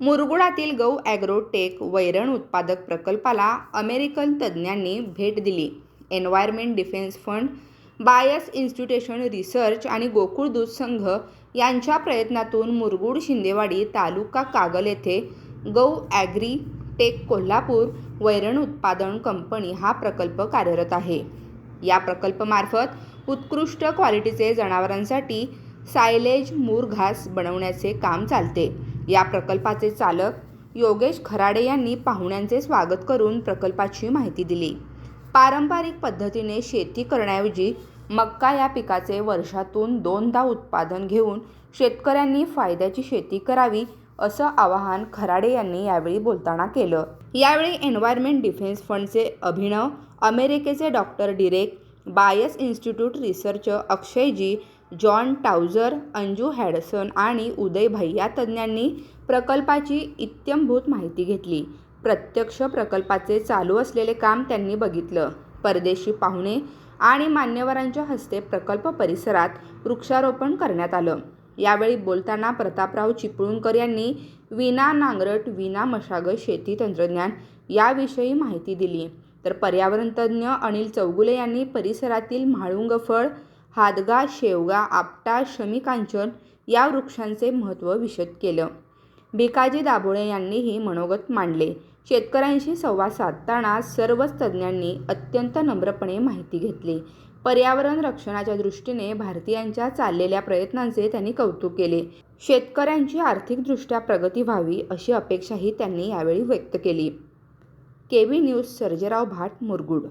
मुरगुडातील गौ ॲग्रोटेक वैरण उत्पादक प्रकल्पाला अमेरिकन तज्ज्ञांनी भेट दिली. Environment defence fund bias institution research आणि गोकुळ दूध संघ यांच्या प्रयत्नातून मुरगुड शिंदेवाडी तालुका कागल येथे गौ ॲग्री टेक कोल्हापूर वैरण उत्पादन कंपनी हा प्रकल्प कार्यरत आहे. या प्रकल्पामार्फत उत्कृष्ट क्वालिटीचे जनावरांसाठी सायलेज मूरघास बनवण्याचे काम चालते. या प्रकल्पाचे चालक योगेश खराडे यांनी पाहुण्यांचे स्वागत करून प्रकल्पाची माहिती दिली. पारंपरिक पद्धतीने शेती करण्याऐवजी मक्का या पिकाचे वर्षातून दोनदा उत्पादन घेऊन शेतकऱ्यांनी फायद्याची शेती करावी असं आवाहन खराडे यांनी यावेळी बोलताना केलं. यावेळी एन्व्हायरमेंट डिफेन्स फंडचे अभिनव अमेरिकेचे doctor Derek bias institute research अक्षयजी John Touzer Anju Hudson आणि उदयभाई या तज्ज्ञांनी प्रकल्पाची इत्यंभूत माहिती घेतली. प्रत्यक्ष प्रकल्पाचे चालू असलेले काम त्यांनी बघितलं. परदेशी पाहुणे आणि मान्यवरांच्या हस्ते प्रकल्प परिसरात वृक्षारोपण करण्यात आलं. यावेळी बोलताना प्रतापराव चिपळूणकर यांनी विना नांगरट विना मशागत शेती तंत्रज्ञान याविषयी माहिती दिली. तर पर्यावरण तज्ज्ञ अनिल चौगुले यांनी परिसरातील म्हाळुंग फळ हादगा शेवगा आपटा शमीकांचन या वृक्षांचे महत्त्व विशद केलं. भिकाजी दाभोळे यांनीही मनोगत मांडले. शेतकऱ्यांशी संवाद साधताना सर्वच तज्ज्ञांनी अत्यंत नम्रपणे माहिती घेतली. पर्यावरण रक्षणाच्या दृष्टीने भारतीयांच्या चाललेल्या प्रयत्नांचे त्यांनी कौतुक केले. शेतकऱ्यांची आर्थिकदृष्ट्या प्रगती व्हावी अशी अपेक्षाही त्यांनी यावेळी व्यक्त केली. के व्ही न्यूज सर्जेराव भाट मुरगुड.